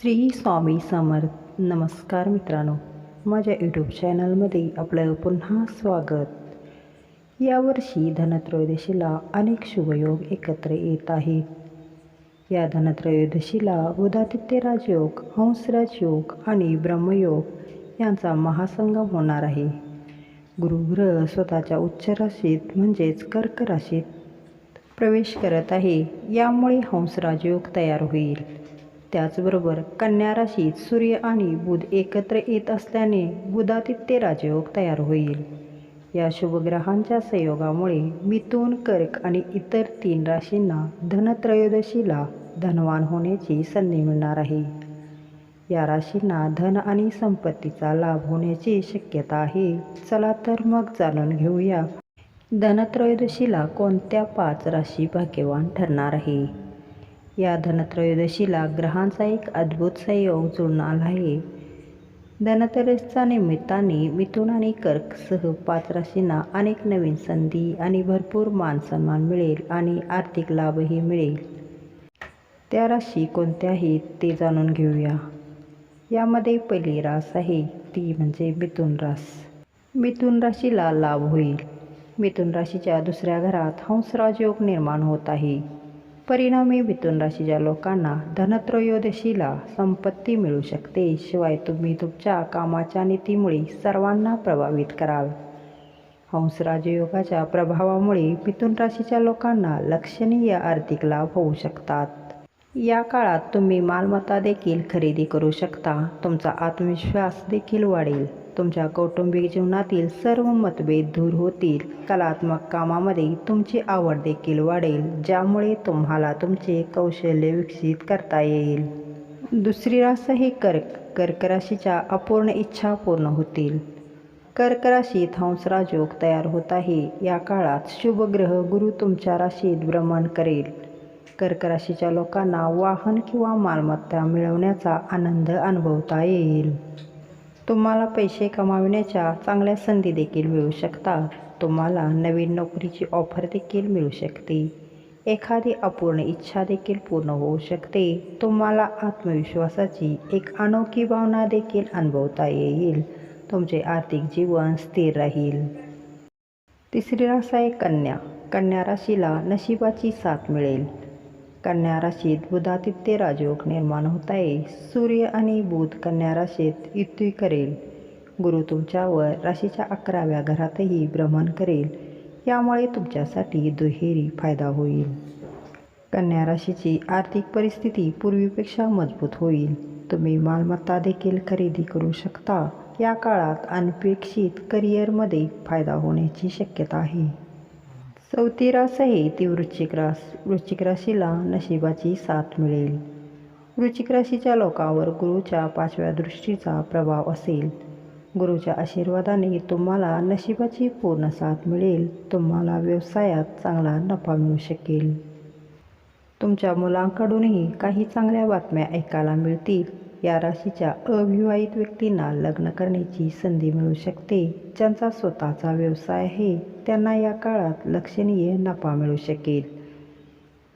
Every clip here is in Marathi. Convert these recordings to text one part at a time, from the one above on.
श्री स्वामी समर्थ. नमस्कार मित्रांनो. माझ्या यूट्यूब चॅनलमध्ये आपलं पुन्हा स्वागत. यावर्षी धनत्रयोदशीला अनेक शुभयोग एकत्र येत आहेत. या धनत्रयोदशीला उदादित्य राजयोग हंसराज योग आणि ब्रह्मयोग यांचा महासंगम होणार आहे. गुरुग्रह स्वतःच्या उच्च राशीत म्हणजेच कर्क राशीत प्रवेश करत आहे. यामुळे हंसराजयोग तयार होईल. त्याचबरोबर कन्या राशीत सूर्य आणि बुध एकत्र येत असल्याने बुधादित्य राजयोग तयार होईल. या शुभग्रहांच्या संयोगामुळे मिथून कर्क आणि इतर तीन राशींना धनत्रयोदशीला धनवान होण्याची संधी मिळणार आहे. या राशींना धन आणि संपत्तीचा लाभ होण्याची शक्यता आहे. चला तर मग जाणून घेऊया. धनत्रयोदशीला कोणत्या पाच राशी भाग्यवान ठरणार आहे? या धनत्रयोदशीला ग्रहांचा एक अद्भुत संयोग जुळून आला आहे. धनत्रयोदशीच्या निमित्ताने मिथुन आणि कर्कसह पाच राशींना अनेक नवीन संधी आणि भरपूर मान सन्मान मिळेल आणि आर्थिक लाभही मिळेल. त्या राशी कोणत्या आहेत ते जाणून घेऊया. यामध्ये पहिली रास आहे ती म्हणजे मिथुन रास. मिथुन राशीला लाभ होईल. मिथुन राशीच्या दुसऱ्या घरात हंसराज योग निर्माण होत आहे. परिणामी मिथुन राशीच्या लोकांना धनत्रयोदशीला संपत्ती मिळू शकते. शिवाय तुम्ही तुमच्या कामाच्या नीतीमुळे सर्वांना प्रभावित कराल. हंस राजयोगाच्या प्रभावामुळे मिथुन राशीच्या लोकांना लक्षणीय आर्थिक लाभ होऊ शकतात. या काळात तुम्ही मालमत्ता देखील खरेदी करू शकता. तुमचा आत्मविश्वास देखील वाढेल. तुमच्या कौटुंबिक जीवनातील सर्व मतभेद दूर होतील. कलात्मक कामामध्ये तुमची आवड देखील वाढेल ज्यामुळे तुम्हाला तुमचे कौशल्य विकसित करता येईल. दुसरी रास ही कर्क कर्क राशीच्या अपूर्ण इच्छा पूर्ण होतील. कर्क राशीत हंसराजोग तयार होत आहे. या काळात शुभग्रह गुरु तुमच्या राशीत भ्रमण करेल. कर्क राशीच्या लोकांना वाहन किंवा मालमत्ता मिळवण्याचा आनंद अनुभवता येईल. तुम्हाला पैसे कमाविण्याच्या चांगल्या संधी देखील मिळू शकतात. तुम्हाला नवीन नोकरीची ऑफर देखील मिळू शकते. एखादी अपूर्ण इच्छा देखील पूर्ण होऊ शकते. तुम्हाला आत्मविश्वासाची एक अनोखी भावना देखील अनुभवता येईल. तुमचे आर्थिक जीवन स्थिर राहील. तिसरी रास आहे कन्या. कन्या राशीला नशिबाची साथ मिळेल. कन्या राशीत बुधातित्य राजयोग निर्माण होत आहे सूर्य आणि बुध कन्या राशीत युती करेल. गुरु तुमच्यावर राशीच्या अकराव्या घरातही भ्रमण करेल. यामुळे तुमच्यासाठी दुहेरी फायदा होईल. कन्या राशीची आर्थिक परिस्थिती पूर्वीपेक्षा मजबूत होईल. तुम्ही मालमत्ता देखील खरेदी करू शकता. या काळात अनपेक्षित करिअरमध्ये फायदा होण्याची शक्यता आहे. चौथी रास आहे ती वृश्चिक रास वृश्चिक राशीला नशिबाची साथ मिळेल. वृश्चिक राशीच्या लोकांवर गुरुच्या पाचव्या दृष्टीचा प्रभाव असेल. गुरुच्या आशीर्वादाने तुम्हाला नशिबाची पूर्ण साथ मिळेल. तुम्हाला व्यवसायात चांगला नफा मिळू शकेल. तुमच्या मुलांकडूनही काही चांगल्या बातम्या ऐकायला मिळतील. या राशीच्या अविवाहित व्यक्तींना लग्न करण्याची संधी मिळू शकते. ज्यांचा स्वतःचा व्यवसाय आहे त्यांना या काळात लक्षणीय नफा मिळू शकेल.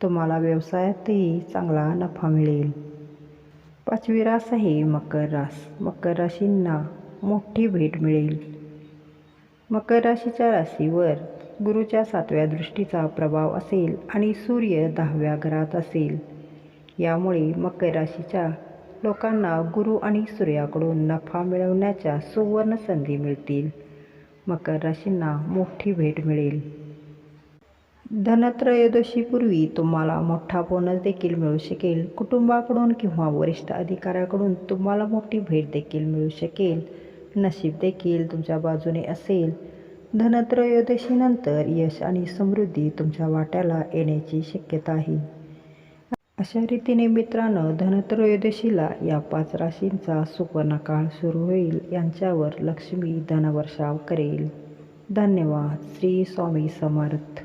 तुम्हाला व्यवसायातही चांगला नफा मिळेल. पाचवी रास आहे मकर रास. मकर राशींना मोठी भेट मिळेल. मकर राशीच्या राशीवर गुरुच्या सातव्या दृष्टीचा प्रभाव असेल आणि सूर्य दहाव्या घरात असेल. यामुळे मकर राशीच्या लोकांना गुरु आणि सूर्याकडून नफा मिळवण्याच्या सुवर्ण संधी मिळतील. मकर राशींना मोठी भेट मिळेल. धनत्रयोदशीपूर्वी तुम्हाला मोठा बोनस देखील मिळू शकेल. कुटुंबाकडून किंवा वरिष्ठ अधिकाऱ्याकडून तुम्हाला मोठी भेट देखील मिळू शकेल. नशीब देखील तुमच्या बाजूने असेल. धनत्रयोदशीनंतर यश आणि समृद्धी तुमच्या वाट्याला येण्याची शक्यता आहे. अशा रीतीने मित्रांनो धनत्रयोदशीला या पाच राशींचा सुवर्णकाळ सुरू होईल. यांच्यावर लक्ष्मी धनवर्षाव करेल. धन्यवाद. श्री स्वामी समर्थ.